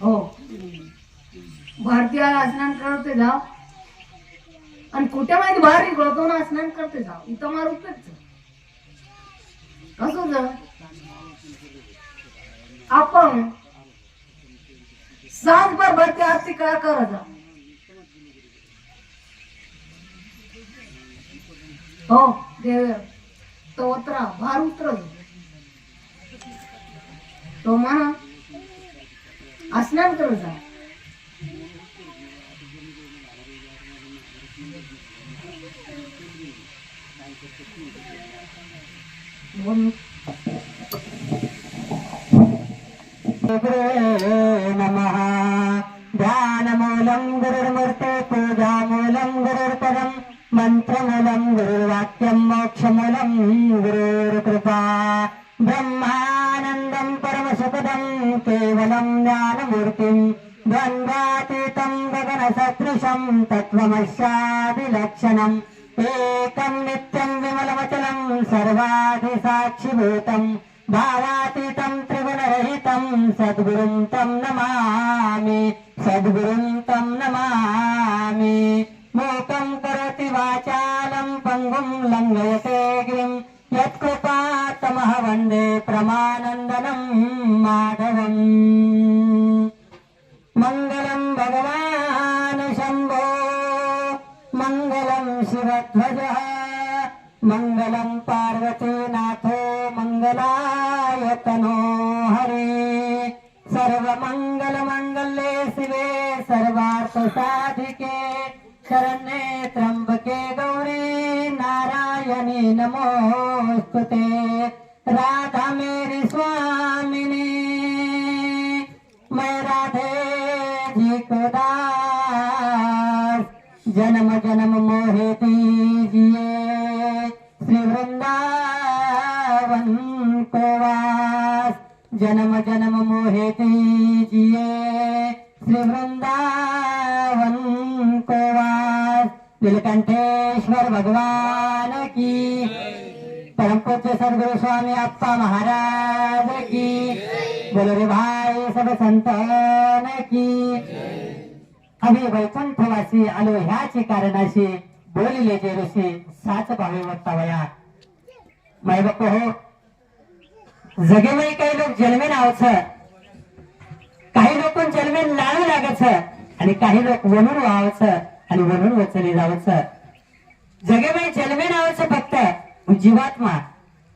हो। भारतीय स्नान करते जाव. आणि कुठे माहिती बाहेर निघतो ना स्नान करते जाव. इथं मार उपयोग कसं जा आपण सांजभर भरती आरती का करत जा हो देव. तो उतरा भार उतर तो म्हणा स्नान कर जा बोल नमः ध्यानमूलं गुरुर्मूर्ते पूजामूलं गुरुर्पदं शिवे सर्वार्थसाधिके शरण्ये त्र्यम्बके गौरी नारायणी नमोऽस्तु ते। राधा मेरी स्वामिनी, मैं राधे जी को दास। जन्म जन्म मोहे दीजिए, श्री वृंदावन को वास। जन्म जन्म मोहे दीजिए। कंठेश्वर भगवान की। परम पूज्य सदगुरु स्वामी अप्पा महाराज की। बोलो रे भाई सब संतान की। आम्ही वैकुंठवासी आलो ह्याची कारणाशी बोलिले जे ऋषी साच भावे वक्तावया। माय बाप हो जगेमध्ये काही लोक जन्मे नावच काही लोक जन्मे लाळू लागत आणि काही लोक वनून व्हावचं आणि म्हणून वचले जावचं जगेबाई जन्मे नावाचं फक्त जीवात्मा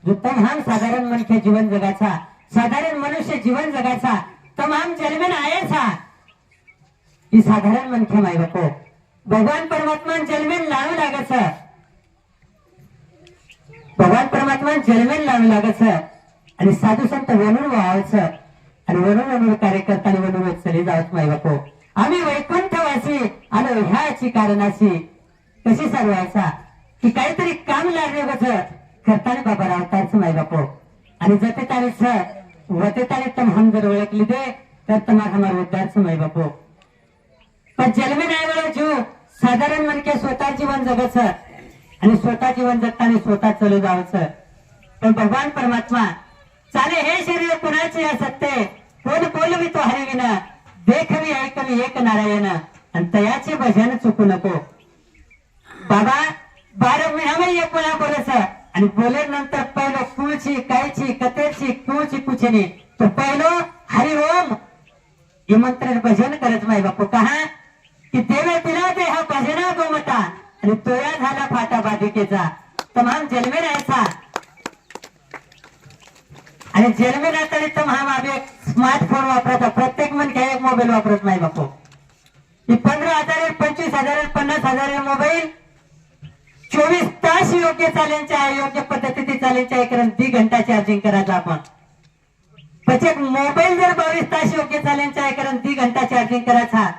जो तमाम साधारण मनुष्य जीवन जगाचा साधारण मनुष्य जीवन जगाचा तमाम जन्मेन आहेचा ही साधारण मनखे माय बापो. भगवान परमात्मा जन्मेन लावू लागच भगवान परमात्मा जन्मेन लावू लागच आणि साधू संत वनून व्हावच आणि वनून वनून कार्य करता आणि वनून चले जावत माय बापो. आम्ही वैकुंठवासी आलो ह्याची कारणाशी कशी सर्वायचा की काहीतरी काम लागले बस करताना बाबा रावतारच माय बापो आणि जते तारे सर वते तारे तम हम जर ओळखली दे तर तुम्हाला हमार उद्धारच माय बापो पण जन्मे नाही वेळ जीव साधारण मनके स्वतः जीवन जगच आणि स्वतः जीवन जगताना स्वतः चलू जावं सर पण भगवान परमात्मा चाले हे शरीर कुणाचे या सत्ते? कोण बोलवी तो हरिविन? देखवी ऐकवी एक नारायण आणि तयाचे भजन चुकू नको बाबा बारा महिना एक बोलस आणि बोले नंतर पहिलं कुळची कायची कथेची कुळची कुचनी तो पहिलो हरि ओम हे मंत्र भजन करत माय बापू कहा की देवे तिला ते हा भजना गोमता आणि तोया झाला फाटा बाधिकेचा तमाम जन्मे राहायचा आणि जन्मे तरी तर आम्ही एक स्मार्टफोन वापरायचा प्रत्येक मन काय एक मोबाईल वापरत नाही बापू. ही पंधरा हजार पंचवीस हजार पन्नास हजार मोबाईल चोवीस तास योग्य चालेलचे आहे योग्य पद्धतीने चालेलचे आहे कारण दी घंटा चार्जिंग करायचं आपण. પછી मोबाईल जर बावीस तास योग्य चालेलचा आहे कारण ती घंटा चार्जिंग करायचा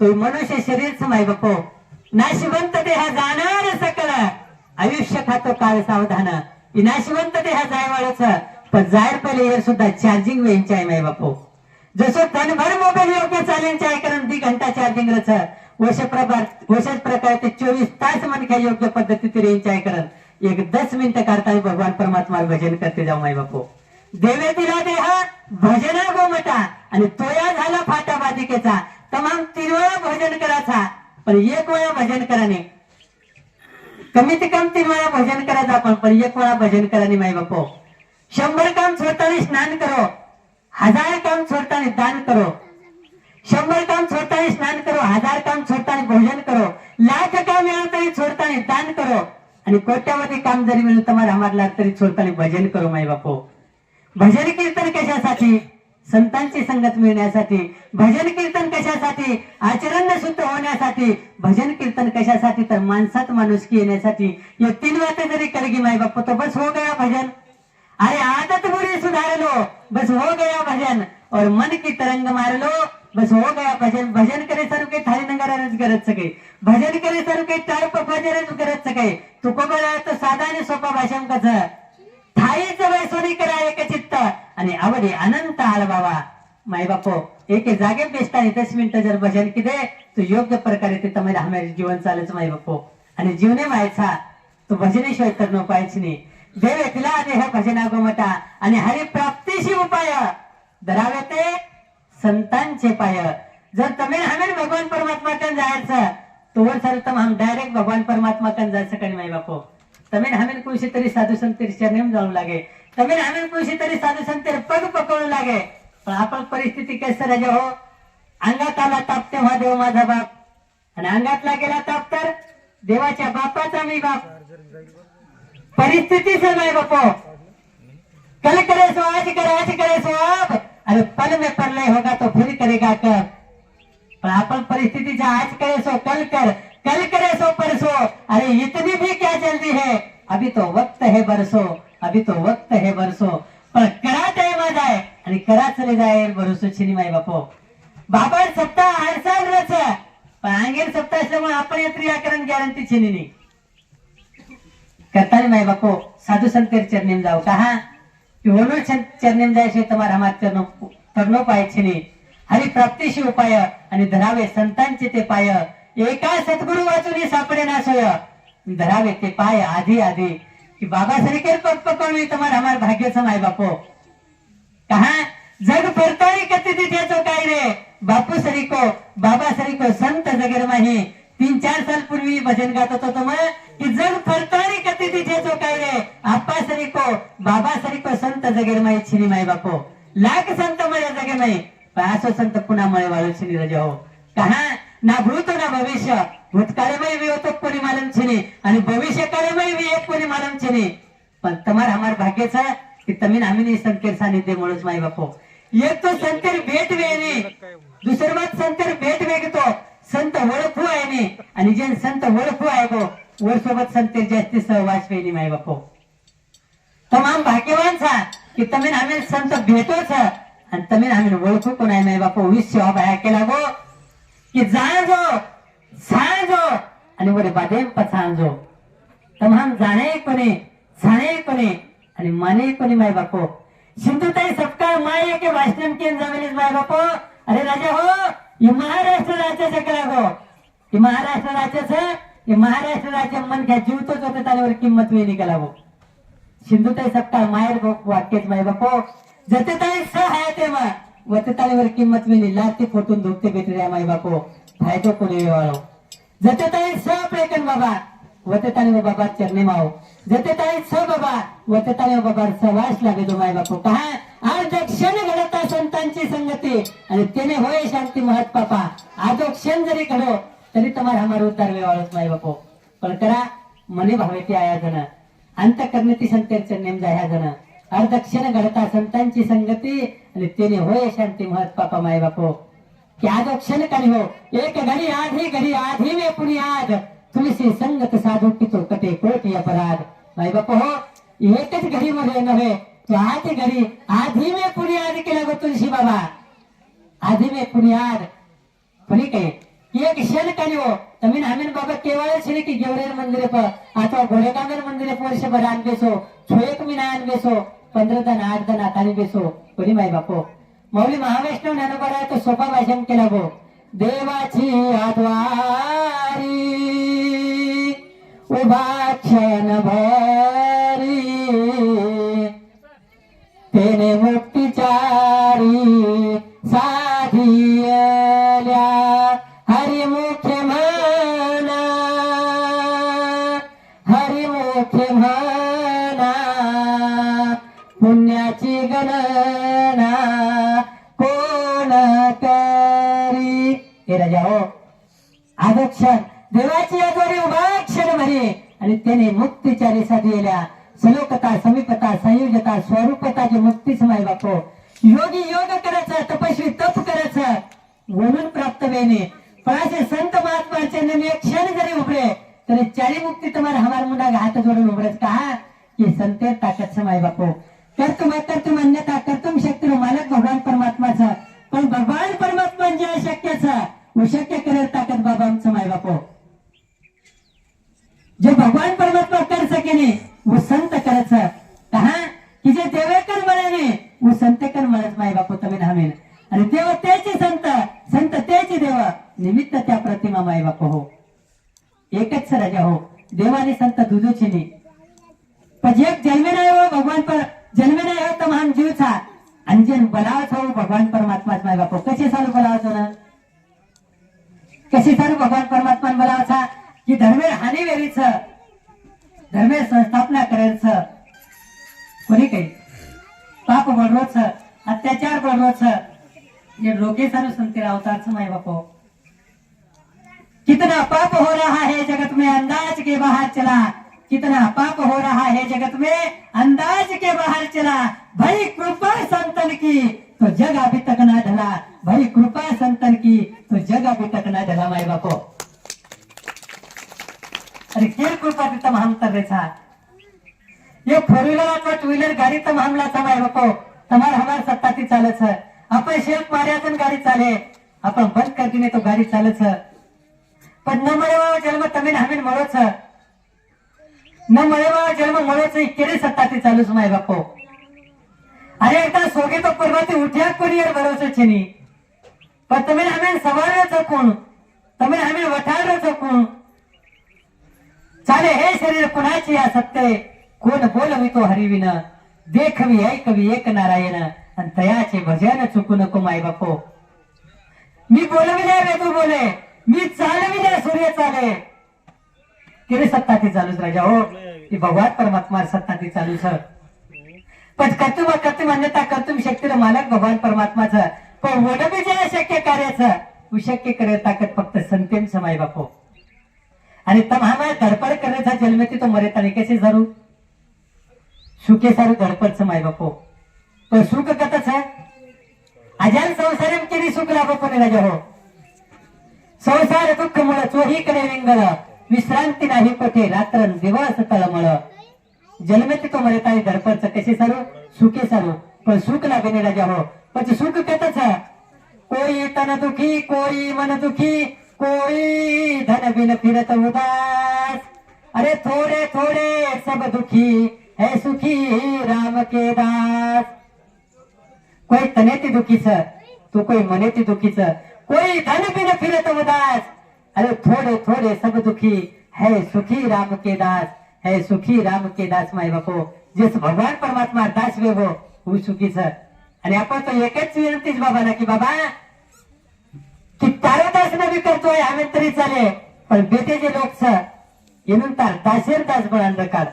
तो मनुष्य शरीरच माय बापो. नाशिवंत देहा जाणार सकळ आयुष्य खातो काळ सावधान. नाशिवंत देहा जायवाळच. पण जाहीर पहिले हे सुद्धा चार्जिंग वेळचे आहे माय बापू. जसं तनभर मोबाईल योग्य चालेलचे आहे कारण ती घंटा चार्जिंग रच वश प्रकार वशच प्रकारे ते चोवीस तास मनख्या योग्य पद्धतीत रेंज आहे कारण एक दस मिनिटं करता भगवान परमात्मा भजन करते जाऊ माय बापू. देवे दिला देहा भजना गोमटा. आणि तोया झाला फाटा बाधिकेचा. तमाम तीन वेळा भजन करायचा. पण एक वेळा भजन कराने. कमीत कमी तीन वेळा भजन करायचा आपण पण एक वेळा भजन कराने माई बापू. शंभर काम सोडताना स्नान करो. हजार काम सोडताना दान करो. शंभर काम सोडताना स्नान करो हजार काम सोडताना भोजन करो. लाख काम मिळालं तरी सोडताना दान करो. आणि कोट्यावधी काम जरी मिळून तुम्हाला आम्हाला तरी सोडताना भजन करो माई बापो. भजन कीर्तन कशासाठी? संतांची संगत मिळण्यासाठी. भजन कीर्तन कशासाठी? आचरण शुद्ध होण्यासाठी. भजन कीर्तन कशासाठी? तर माणसात माणुसकी येण्यासाठी. या तीन वाटे जरी करगी माई बापू तो बस हो गया भजन. अरे आदत बुरी सुधार लो बस हो गया भजन. और मन की तरंग मार लो बस हो गया भजन. भजन करे सर के थाली नंगरच करत सके. भजन करे सर के टाळ भजनच करत सके. तुको बळा तो साधा आणि सोपा भाषण कच थाईच वैसोनी करा एक चित्त. आणि आवडे अनंत आळ बाबा. माय बापो एक जागे बेसताना दस मिनिटं जर भजन किदे तो योग्य प्रकारे ते तुम्हाला हमारे जीवन चालच माय बापो. आणि जीवने मायचा. तो भजनेशिवाय तर न पाहायची नाही. देव तिला देह भजना गोमटा आणि हरिप्राप्तीशी उपाय. धरावे ते संतांचे पाय. जर तमिळ हमेन भगवान परमात्मा कन जायचं तो सर हम डायरेक्ट भगवान परमात्मा कन जायचं कणी माई बापो. तमिळ हमेन कुशी तरी साधू संत चरणेम जाऊ लागे. तमिळ हमेन कुशी तरी साधू संत पग पकडू लागे. पण आपण परिस्थिती कसं राजे हो? अंगात आला ताप तेव्हा देव माझा बाप. आणि अंगातला गेला ताप तर देवाच्या बापाचा मी बाप. परिस्थिति से मैं बापो कल करे सो आज करे आज करे सो अब अरे पल में परलय होगा तो फिर करेगा कब पर आपण परिस्थिति आज करे सो कल कर कल करे सो परसो अरे इतनी भी क्या जल्दी है अभी तो वक्त है बरसो अभी तो वक्त है बरसो पण करा टाइम आ जाए आणि करा चले जाए बरसो छिनी माई बापो बाबा सप्ताह हर साल रच पण अंगेर सप्ताह असल्यामुळे आपण यात्री क्रियाकरण गॅरंटी छिनी नाही करताना माय बापो साधू संतेर चरणेम जाऊ. का हा एवढं चरणेम जायचे तुम्हाला हमार चरण करनो पाहायचे नाही. प्राप्तीशी उपाय आणि धरावे संतांचे ते पाय. एका सद्गुरु वाचून सापडे ना सोय. धरावे ते पाय आधी आधी. की बाबा सरिकेर पग पकडवी तुम्हाला हमार भाग्यच माय बापो. कहा? जग परताळी कती त्याचो काय रे? बापू सरिको बाबा सरिको संत जगेर माही. तीन चार साल पूर्वी भजन गात होतो मग की जग फरतानी कधी तिथे जो काही रे आप्पा सरिको बाबा सरिको संत जगेर माई छिनी माई बापो. लाख संत मळे जगे माई पासो संत पुन्हा मळे वाळू छिनी रजाओ हो. कहा ना भूत ना भविष्य. भूतकालमय भी होतो कोणी मालम छिनी. आणि भविष्य काळमय भी एक कोणी मालम छिनी. पण तमार हमार भाग्यच की तमीन आम्ही संकेर सानिध्य म्हणूच माई बापो. एक तो संतेर भेट वेनी दुसरं बात संतर भेट वेगतो. संत ओळखू आहे ने आणि जे संत ओळखू आहे गो वर सोबत संत जास्ती सहवास पेनी माय बापो. तमाम भाग्यवान सा की तमेन आम्ही संत भेटो छ आणि तमेन आम्ही ओळखू कोण आहे माय बापो? विश्व बाया केला गो की जाय जो साय जो आणि वरे बादे पछाण जो तमाम जाणे कोणी साणे कोणी आणि माने कोणी माय बापो? सिंधुताई सपकाळ माय के वाचन केन जमिनीत माय बापो? अरे राजा हो हे महाराष्ट्र राज्याचं करा गो? हे महाराष्ट्र राज्याचं हे महाराष्ट्र राज्य मन घ्या जीवतोच होते त्यावर किंमत वेळी निघाला गो. सिंधुताई सपकाळ माहेर गो वाक्यच माय बापो. जतेताई स आहे ते मा किंमत वेळी लाते फोटून धुकते भेटल्या माय बापो. फायदो कोणी वाळो जतेताई स प्रेकन बाबा. वते बाबा चरणे माओ जतेताई स बाबा. वते बाबा सवास लागे तो माय बापो. कहा? आज क्षण घडता संगती. आणि त्याने होय शांती महत पापा. आजो क्षण जरी घडो तरी तुम्हाला हमारा उद्धार वेवाळत नाही बापो. पण करा मने भावेती आया जण. अंत करण्याची संतेचे नेम जाया जण. अर्ध क्षण घडता संतांची संगती आणि त्याने होय शांती महत पापा माय बापो. की आजो क्षण काही हो? एक घडी आधी घडी आधी में पुरी आज. तुलसी संगत साधू पितो कटे कोटी अपराध. माय बापो हो एकच घडी मध्ये नव्हे तो घरी आधी मे पुरी आज केला गो तुलसी बाबा. आधी मे पुरी आज पुरी काय? एक क्षण काही हो. तमिन आमीन बाबा केवळ श्री की गेवरेर मंदिर प. अथवा घोडेकामेर मंदिरे वर्षभर आण बेसो. छो एक महिना आण बेसो. पंधरा जण आठ जण आता बेसो. कोणी माई बापो? मौली महावैष्णव ज्ञानोबा तो सोपा भाषण केला गो. देवाची आद्वारी. उभा क्षण भरी तेने मुक्तिचारी साधियल्या. हरिमुखे म्हणा. हरिमुखे म्हणा. पुण्याची गणना कोण करी? हे राजा हो. आदक्षण देवाची अगोरी उभा क्षण म्हणे आणि त्याने मुक्तिचारीसाठी गेल्या सलोकता समीपता संयुजता स्वरूपताची मुक्ती समाय बापो योगी योग करायचं तपस्वी तप करायचं म्हणून प्राप्त वेणे पण असे संत महात्माचे नेहमी एक क्षण जरी उभे तरी चारी मुक्ती तुम्हाला हमार मुंडा हात जोडून उभरच का की संते ताकद समाय बापो कर्तुम कर्तुम अन्यथा कर्तुम शक्ती मालक भगवान परमात्माचं पण भगवान परमात्मा जे अशक्यच उशक्य करेल ताकद बाबा आमचं माय बापो जे भगवान परमात्मा कर सकेने वो संत करायचं कहा की जे देवेकर म्हणाने वो संतेकर म्हणत माय बापू तुम्ही नामेन आणि देव त्याची संत संत त्याची देव निमित्त त्या प्रतिमा माय बापू हो एकच राजा हो देवाने संत दुधूची नाही पण जे जन्मे नाही हो भगवान पर जन्मे नाही हो तर महान जीवचा आणि जे बलावच हो भगवान परमात्माच माय बापू कसे चालू बलावतो ना कशी सारू भगवान परमात्मा बोलावचा की धर्मेर हानी वेरीच धर्मेर संस्थापना करायचं कोणी काही पाप बडरोच अत्याचार बडरोच ये रोके सारू संते अवतारच माय बापो कितना पाप हो रहा है जगत में अंदाज के बाहर चला कितना पाप हो रहा है जगत में अंदाज के बाहर चला भाई कृपा संतन की तो जग अभी तक ना ढला भाई कृपा संतन की तो जग अभी तक ना ढला माय बापो अरे केर कृपा तिथं हम तर रेछा ये फोर व्हीलर अथवा टू व्हीलर गाडी तर मामलाचा माय बापो તમારે हमार सत्ता ती चाले છે આપણે શેલ્ફ માર્યા છે ને ગાડી ચાલે આપણે બંધ કરી દઈને તો ગાડી ચાલે છે પણ ન મળેવા જન્મ તમે ને અમે મળો છે ન મળેવા જન્મ મળો છે કેરી સત્તાથી ચાલુ છે માય બાપો અરે એકદા સોગે તો પરવાથી ઉઠ્યા કોની યાર ભરોસો છે ની પણ તમે અમે સવારે છો કોણ તમે અમે વઠાડો છો કોણ चाले हे शरीर कुणाची या सत्य कोण बोलवी तो हरिविन देखवी ऐकवी एक नारायण आणि तयाचे भजन चुकू नको माय बापो मी बोलविले रे तू बोले. मी चालविले सूर्य चाले. किरे सत्ता ती चालूच राजा हो? ती भगवान परमात्मा सत्ता ती चालू सर पण कर्तुम कर्तुम अन्यथा कर्तुम शक्तीला मालक भगवान परमात्माचं. पण वडबी जे शक्य कार्याचं उशक्य करे ताकद फक्त संतेम समाय बापो आणि तमामा धडपड करण्याचा जन्मती तो मरे तरी कसे जरू? सुखे सारू धडपडचं माय बापो. पण सुख कथच आहे? अजान संसार केली सुख लाभ पण राजा हो संसार दुःख मुळ चोही कडे विंगळ. विश्रांती नाही कोठे रात्र दिवस तळमळ. जन्मती तो मरे तारी धडपडचं कसे सारू? सुखे सारू. पण सुख लाभे राजा हो पण सुख कथच कोई तन दुखी कोई मन दुखी. कोई धन बिन फिरत उदास. अरे थोड़े थोड़े सब दुखी है सुखी राम के दास कोई तने ती दुखीच तो कोई मने ती दुखीच कोई धन बिन फिरत उदास. अरे थोड़े थोड़े सब दुखी है सुखी राम के दास है सुखी राम के दास माय बापो. जिस भगवान परमात्मा दास वे वो हो, सुखी सर. आणि आपण तो एकच विनंतीच बाबाला की बाबा की तारो दास नवी करतोय आम्ही तरी चाले पण बेतेचे लोक सर येऊन तार दासेर दास बळांड काढ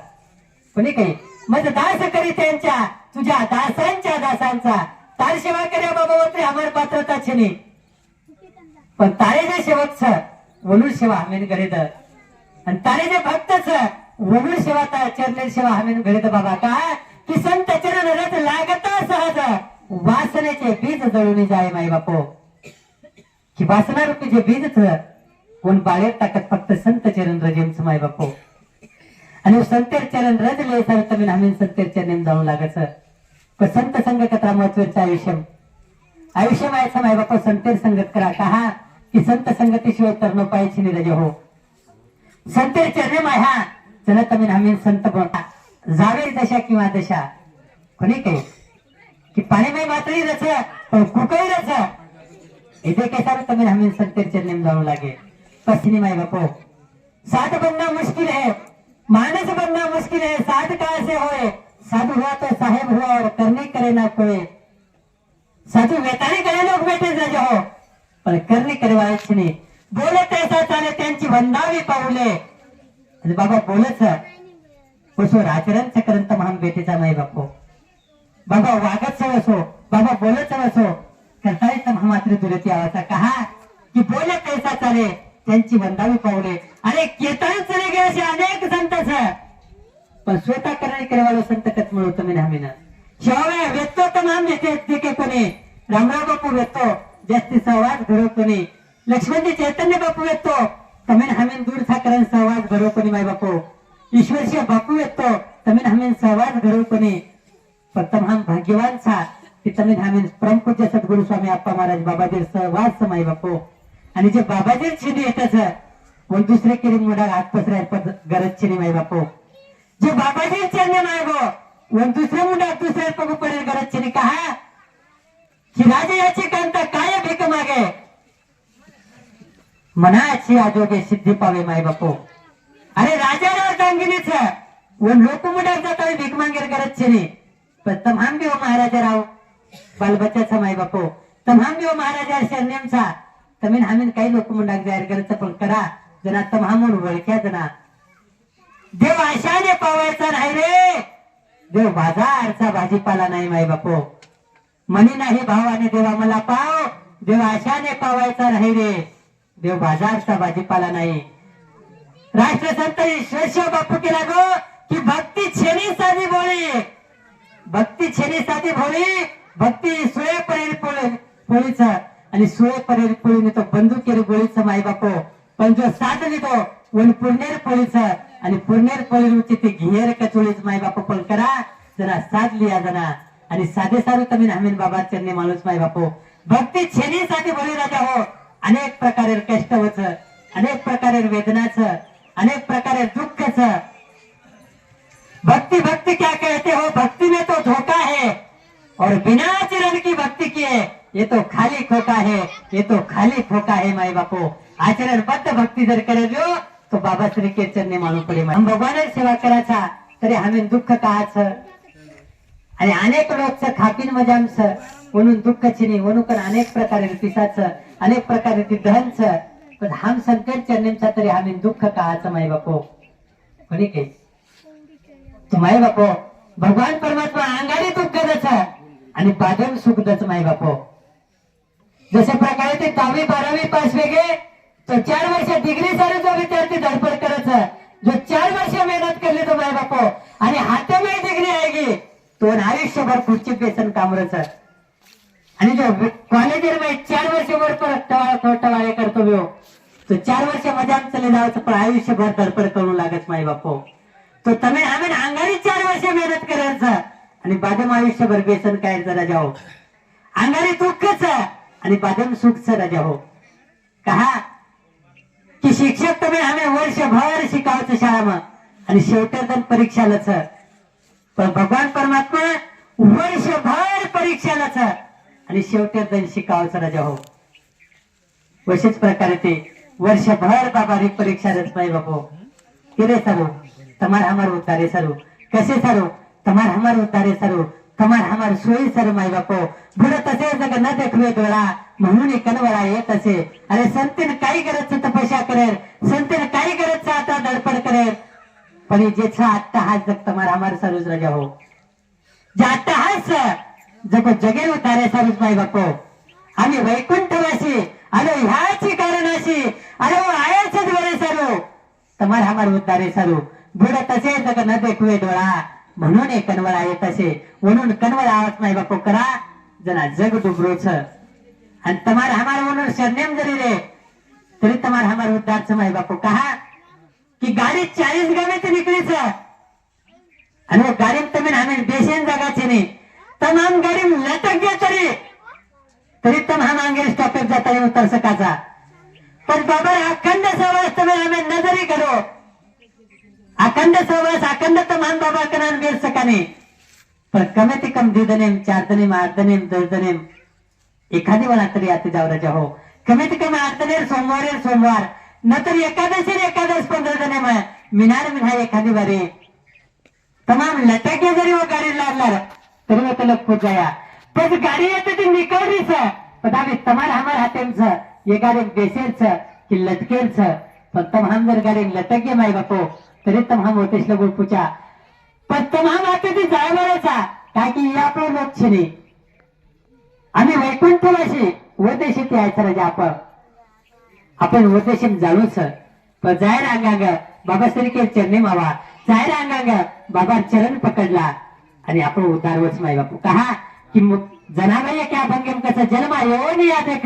कोणी काही? मग दास करी त्यांच्या तुझ्या दासांच्या दासांचा. तार सेवा कर्या बाबा होते आम्हाला पात्रता छे पण तारे जे सेवक सर वलूर सेवा हमेन गरीद आणि तारे जे भक्त सर वलूर सेवा ता चरणेर सेवा हमेन गरीद बाबा. का? की संत चरण रथ लागता सहज. वासनेचे बीज जळून जाय माई बापू की वासना जे बीज कोण बाळेत टाकत फक्त संत चरण रजेमच माय बापो हो. आणि हो संतेर चरण रजले सर तमी हमीन संतेर चरण जाऊ लागत. पण संत संघ कथा महत्वाचं आयुष्य. आयुष्य मायाचं माय बापा हो, संतेर संगत करा. कहा की संत संगतीशिवाय तर न पाहिजे नि रजे हो. संतेर चरणे हा चला तुम्ही हमीन संत बोला जावे दशा किंवा दशा. कोणी काही? की पाणी मात्री रच पण कुकही रच इथे कैसा तुम्हें हमें सत्य चलने में जाऊ लगे? पश्चिमी माई बापो. साथ बनना मुश्किल है मानस बनना मुश्किल है साथ कहा से होए साधु हुआ तो साहेब हुआ और करने करे ना कोई. साधु वेताने करे लोक बेटे राजा हो. पर करने करे वाळायचे नाही. बोलत ऐसा चाले त्यांची वंदावी पाऊले. आणि बाबा बोलच असो राजरणचं करंत महान बेटेचा नाही बापो. बाबा वागत असो बाबा बोलत असो करतायत महामात्र दुरती आवाचा कहा की बोले कैसा चाले त्यांची वंदावी पावले. अरे केतन चले गे असे अनेक संत आहेत. पण स्वतः करणे केवालो संत कच मिळवतो मी नामीना शिवाय व्यक्तो तर नाम देते देखे कोणी. रामराव बापू व्यक्तो जास्ती सहवास घडव कोणी. लक्ष्मणजी चैतन्य बापू व्यक्तो तमीन हमीन दूर साकरण सहवास घडव कोणी माय बापू. ईश्वरशी बापू व्यक्तो तमीन हमीन सहवास घडव कोणी. फक्त हम भाग्यवान सा. की तमिन परम पूज्य सद्गुरु स्वामी आप्पा महाराज बाबाजी सहवास माय बापू. आणि जे बाबाजी छिनी येतच कोण दुसरे किरी मोठा हात पसराय गरज छिनी माई बापू. जे बाबाजी चरणे मागो कोण दुसरे मुंडा दुसरे पगू पडेल गरज छिनी का? की राजे याची कांत काय भीक मागे? मनाची आजोगे सिद्धी पावे माय बापू. अरे राजाला सांगिनीच वन लोक मुंडा जाता भीक मागेल गरज छिनी पण तमाम बी हो महाराजा राव बालबच्चाचा माय बापू तमाम देव महाराजा शरणेमचा तमीन हामीन काही लोक मुंडाक जाहीर करायचं पण करा. जना तमामून वळख्या जना देव आशाने पावायचा नाही रे. देव बाजारचा भाजीपाला नाही माय बापो मनी नाही भावाने देवा मला पाव. देव आशाने पावायचा नाही रे. देव बाजारचा भाजीपाला नाही. राष्ट्रसंत ईश्वर बापू केला गो की भक्ती छेनी साधी भोळी भक्ती छेनी साधी भोळी भक्ती सुळे परेल पोळी आणि सुळे परेल पोळीने तो बंदुकेरी गोळीचं माई बापो पण जो साध लिहितो वन पुर्णेर पोळीच आणि पुर्णेर पोळी ते घेर कचोळीच माय पण करा जरा साधली लिया जना आणि साधे साधू तमी हमीन बाबा चरणी माणूस माई बापू भक्ती छेनी साठी बोली राजा हो अनेक प्रकारे कष्ट होच अनेक प्रकारे वेदनाचं अनेक प्रकारे दुःखच भक्ति भक्ति क्या कहते हो भक्ति में तो धोखा है और बिना चरण की भक्ति किए ये तो खाली खोका है ये तो खाली खोका है माय बापू। आचरणबद्ध भक्ती जर करेल तो बाबा श्री के चरणी मानू पडे हम भगवान सेवा करायचा तरी हमें दुःख काच आणि अनेक लोक खाकीन मजामच म्हणून दुःख चिनी म्हणून पण अनेक प्रकारे पिसाच अनेक प्रकारे ती दहनच पण हम संकट चरणचा तरी आम्ही दुःख काच माय बापो। कोणी के? तो माय बापो भगवान परमात्मा अंगाने दुःखदच आणि पादन सुख दच माय बापो हो. जशा प्रकारे ते दहावी बारावी पास वेगळे तो चार वर्ष डिग्री सारे जो विद्यार्थी धडपड करायचा. जो चार वर्ष मेहनत केली तो माय बापो हो. आणि हातामध्ये डिग्री आहे की तो आयुष्यभर पुढची पेसन कामराचा आणि जो कॉलेज चार वर्ष वर टवाळे करतो मी हो. तो चार वर्ष मजान चले जायचं पण आयुष्यभर धडपड करू लागत माय बापो तो तुम्ही आम्ही अंगारी चार वर्ष मेहनत करायचं. आणि बादम आयुष्यभर बेसन कायचा राजा हो. अंगारे दुःखच आणि बादम सुखच राजा हो. कहा? कि शिक्षक तुम्ही आम्ही वर्षभर शिकावचं शाळामा आणि शेवट्या तर परीक्षालाच. पण भगवान परमात्मा वर्षभर परीक्षालाच. आणि शेवट्या तर शिकावचं राजा हो. वशेच प्रकारे ते वर्षभर बाबा रे परीक्षा रच नाही बाबू किरे हो. सरू तमार हमार होता रे सरू. कसे सरू? તમાર હમાર ઉતારે સરો તમાર હમાર સોય સર માય બાપો बुडत असे जग न देखवे डोळा म्हणून कनवळा येत असे अरे संतीन काही गरज तपस्या करेल संतीन काही गरज आता धडपड करेल पण जेचा आत्ता हाच जग तमार हमार सरोज राजा हो जे आत्ता हाच जग जगे उतारे सरोज माय बापो आम्ही वैकुंठवासी अरे ह्याची कारणाशी अरे ओ आयाच बरे सरो તમારે અમાર ઉતારે સારું बुडत असे जग न देखवे डोळा म्हणून हे येत असे म्हणून कणवळ आवत नाही बापो करा. जरा जग डुबरोच आणि तमार हमार म्हणून सरनेम जरी रे तरी तमार हमार उद्धारच माई बापो. कहा? कि गाडी चाळीस गावे ते निकळीच आणि हो गाडी तमीन हमें बेसेन जगाची नाही तम हम गाडी लटक गे तरी. तरी तम हम अंगेर स्टॉपेज जाता येऊन उतर सकाचा पण बाबा अखंड सवास तुम्ही हमें नजरी करू. अखंड सहवास अखंड तमान बाबा कनान बेर सकाने पण कमी ते कम दिदनेम चार दनेम आठ दनेम दस दनेम एखादी वेळा तरी आता जाऊ हो. कमी अर्धनेर कमी सोमवार सोमवार न तर एकादशी एकादश पंधरा दनेम आहे मिनार एखादी बारे तमाम लटके जरी वो गाडी लागणार तरी वो तलक पूत जाया पण गाडी येते ती निकळलीच पण आम्ही तमार हमार हातेंच ये गाडी बेसेच की लटकेच पण तमाम जर गाडी लटके माय बापू तरी तमाम मोतेशला गोपूच्या. पूचा पण तमाम हाते ते जायवराचा काय की या आपलं लोक आम्ही वैकुंठवाशी वदेशी ते राजा आपण. आपण वदेशी सर. पण जाय अंगांग बाबा सरिके चरणी मावा. जाय अंगांग बाबा चरण पकडला. आणि आपण उतारवच माय बापू. कहा? की मग जनावय क्या भंगम कसं जन्म येऊन या देख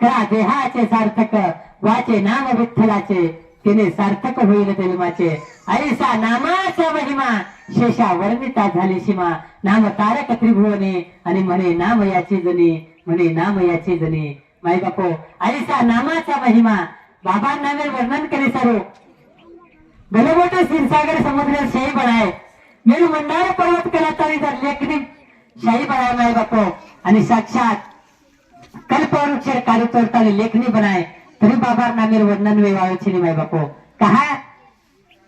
करा देहाचे सार्थक वाचे नाम विठ्ठलाचे. तिने सार्थक होईल जन्माचे. ऐसा नामाचा महिमा शेषा वर्णिता झाली सीमा. नाम तारक त्रिभुवने आणि म्हणे नाम याची जनी म्हणे नाम याची जनी. माई बापो ऐसा नामाचा महिमा. बाबा नामे वर्णन करे सारो गलबोट सिरसागर समुद्र शाही बळाय मेरू मंडार पर्वत केला तरी तर लेखनी शाही बळाय माय बापो. आणि साक्षात कल्पवृक्ष कार्य तोडताना लेखनी बनाय. तरी बाबा नामेर वर्णन वेवावे छिनी माई बापो कहा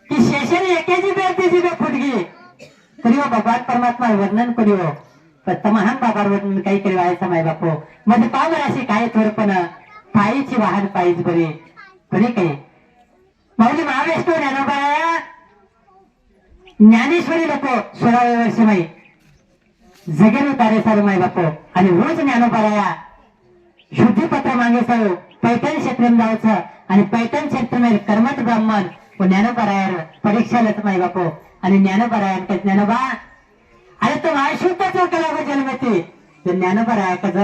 की शेषाने एकेची बेर त्याची बे फुटगी. तरी वो हो भगवान परमात्मा वर्णन करियो हो. पण तमहान बाबार वर्णन काही करी व्हायचा माय बापो. मध्ये पावर अशी काय थोडपण पायीची वाहन पायीच बरे. बरी काही. माऊली महावेष्टो ज्ञानोबाया ज्ञानेश्वरी लोक सोळाव्या वर्ष माई. जगेल उतारे सारे माय बापो. आणि रोज ज्ञानोबाया शुद्धीपत्र मागे सर पैठण क्षेत्रम जायचं आणि पैठण क्षेत्रमेर कर्मत ब्राह्मण व परीक्षा लत माय बापो. आणि ज्ञानोबरायर का ज्ञानोबा. अरे तो अशुद्ध चौकला व जन्मते. तर ज्ञानोबराय कस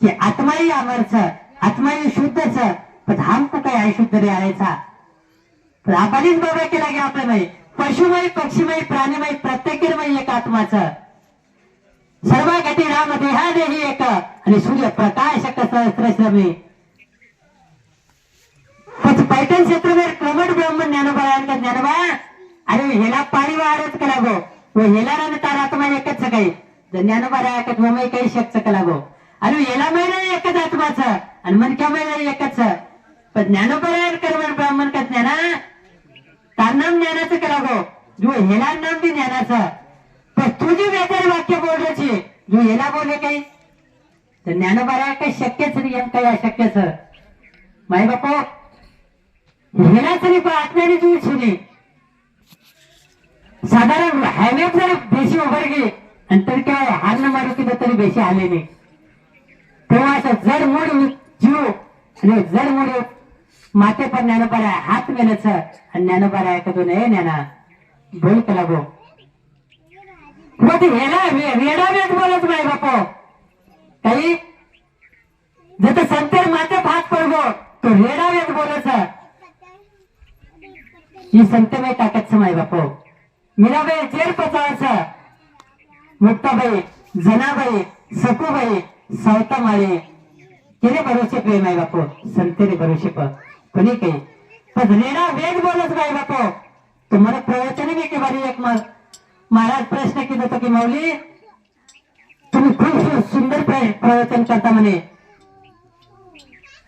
की आत्माही अमरच आत्माही शुद्धच पण हमको काही अशुद्ध रे आणायचा पण आपणच बाबा केला की आपल्यामय पशुमय पक्षीमय प्राणीमय प्रत्येकीमय एक आत्माचं. सर्व गती राम देहा देही एक आणि सूर्य प्रकाश सहस्रश्रमी પછી पैठण क्षेत्रमेर कोमट ब्रह्म ज्ञानोबा ज्ञानोबा अरे हेला पाणी वाढत कला गो. व हेला रान तार आत्मा एकच काही ज्ञानोबा रायकत मग काही शकच कलागो अरे हेला महिना एकच आत्माच आणि मनक्या महिना एकच. पण ज्ञानोबा रायन कर्मण ब्राह्मण का ज्ञाना तार नाम ज्ञानाचं कलागो जो हेला नाम बी ज्ञानाचं. पण तुझी वेदर वाक्य बोलायची जो हेला बोलले काही तर ज्ञानोबा काही शक्यच नाही एम काही अशक्यच. माय बापो हेला तरी पण आत्म्याने दूर छिने साधारण हायवे जर बेशी उभारली आणि तरी काय हाल न मारू तिथं तरी बेशी आले नाही. तेव्हा असं जर मोड जीव आणि जड मूड माते पण ज्ञानोबा हात मेलच आणि ज्ञानोबा ऐकतो कधू नये ज्ञाना बोल कला गो मग ते हेला रेडा वेद बोलत नाही बापो. काही जिथे संतर माते भात पडगो तो रेडा वेद बोलत ही संतमय ताकद समाय बापो. मीराबाई जेर पचावायचं मुक्ताबाई जनाबाई सकुबाई सावतामाळे. तिने भरोसे प्रेम आहे बापो. संतेने भरोसे पण कोणी काही पण रेडा वेद बोलत नाही बापो. तुम्हाला प्रवचन मी की एक मग महाराज प्रश्न केला होता की माऊली तुम्ही खूप सुंदर प्रवचन करता म्हणे.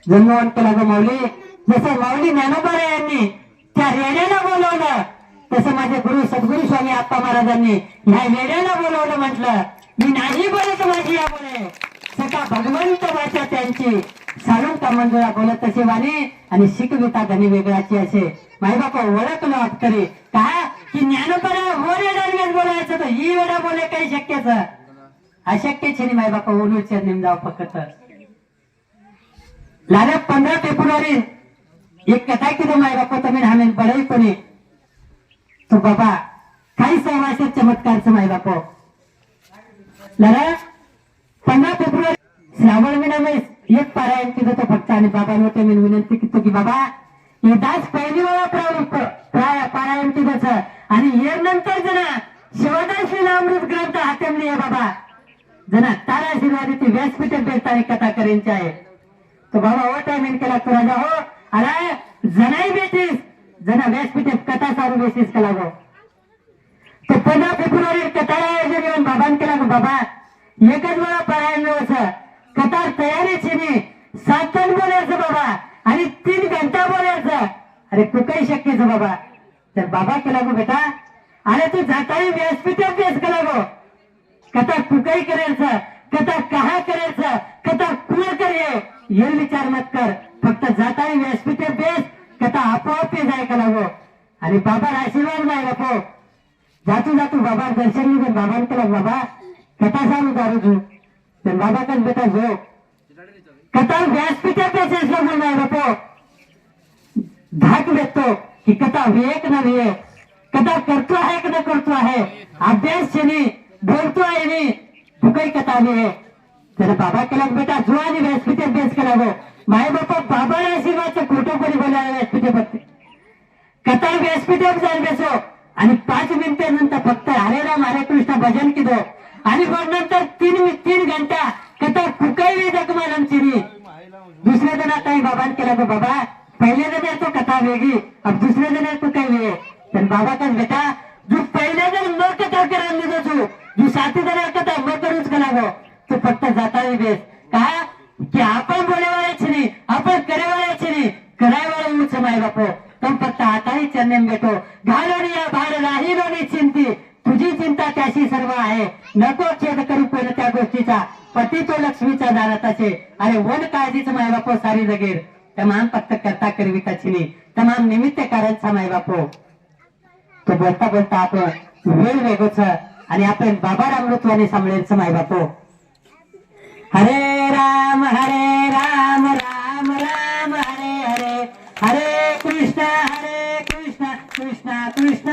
जन्मवान केला ग माऊली. जसं माऊली ज्ञानोबा यांनी त्या रेड्याला बोलवलं तसं माझे गुरु सद्गुरु स्वामी आप्पा महाराजांनी ह्या रेड्याला बोलवलं म्हटलं. मी नाही बोलत माझी या बोले सका भगवंत वाचा त्यांची सारून का मंजुळा बोलत तसे वाणी आणि शिकविता धनी वेगळाची असे. माई बापा ओळखलो अप्तरी का? की ज्ञानपरा हो रेड्याला बोलायचं तर ही वेळा बोले काही शक्यच. अशक्यच छे माय बापा ओनूच्या निमदाव फक्त. लाल्या पंधरा फेब्रुवारी एक कथा किती माय बापा तुम्ही राहणे बरंही कोणी? तो बाबा काही सहवास चमत्कारचं माय बापो. लाला पंधरा फेब्रुवारी श्रावण महिन्यामध्ये एक पारायण केलं तो फक्त आणि बाबांवर मी विनंती केली की बाबा एकदाच पहिली वेळा प्रार- पारायण केलं आणि ये नंतर जना शिवदास अमृत ग्रंथ हातेमली आहे बाबा. जना तारा शिवाजी ती व्यासपीठ बेतानी कथा करेंची आहे. तो बाबा ओ टाइम केला तू राजा हो. अरे जनाई बेटीस. जना व्यासपीठ कथा सारू बेसीस केला गो. तो पंधरा फेब्रुवारी कथा आयोजन येऊन बाबान केला गो बाबा. एकच वेळा पारायण असं कथा तयारीची मी सात बोलायचं बाबा. आणि तीन घंटा बोलायचं. अरे तू काही शक्यच बाबा. तर बाबा केला गो बेटा अरे तू जाता व्यासपीठ अभ्यास केला गो. कथा कुकाई करायचं कथा कहा करायचं कथा कुण करे हे विचार मत कर. फक्त जाता व्यासपीठ अभ्यास कथा आपोआप ये जाय केला लागो आणि बाबा आशीर्वाद नाही नको जातू जातू बाबा दर्शन घेऊन बाबा केला बाबा कथा सांगू दारू तू तर बाबा कन बेटा जो. कथा व्यासपीठ अभ्यास म्हणून नाही नको धाक भेटतो की कथा विवेक न विवेक कथा करतो आहे की न करतो आहे? अभ्यास छेनी बोलतो आहे नी तू काही कथा नाही तर बाबा केला बेटा जो आणि व्यासपीठ अभ्यास केला गो. माय बापा बाबा आशीर्वादचं खोटं कोणी बोलायला व्यासपीठ बघते? कथा व्यासपीठ जाईल बेसो. आणि पाच मिनिटानंतर फक्त हरे राम हरे कृष्ण भजन किदो आणि मग नंतर तीन तीन घंटा कथा कुकाई जगमाल आमची दुसऱ्या दिना काही बाबान केला तो बाबा पहिल्या दिना तो कथा वेगळी. अब दुसऱ्या दिना तो काही वेगळे. तर बाबा का बेटा जो पहिल्या दिन न कथा करायला निघो जो साथी दिना कथा न करूच कला गो तो फक्त जाता बेस. का? की आपण बोलेवाळ्याची नाही. आपण करेवाळ्याची नाही. करायवाळा उच माय बापो हो. पण फक्त आताही चरणेम घेतो घालोनी या भार राहिलोनी चिंती. तुझी चिंता त्याशी सर्व आहे. नको छेद करू कोणत्या गोष्टीचा. पती तो लक्ष्मीचा दाराताचे अरे वन काळजीच माय बापो हो, सारी जगेर तमाम फक्त करता करविताची नाही तमाम निमित्त कारणचा माय बापो. तो बोलता बोलता आपण वेळ वेगोच आणि आपण बाबा रामृत्वाने सांभाळेलच माय बापो. हरे राम हरे राम राम राम हरे हरे. हरे कृष्ण हरे कृष्ण कृष्ण कृष्ण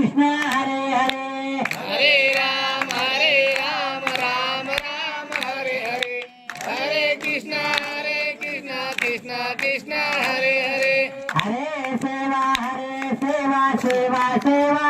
सेवा सेवा सेवा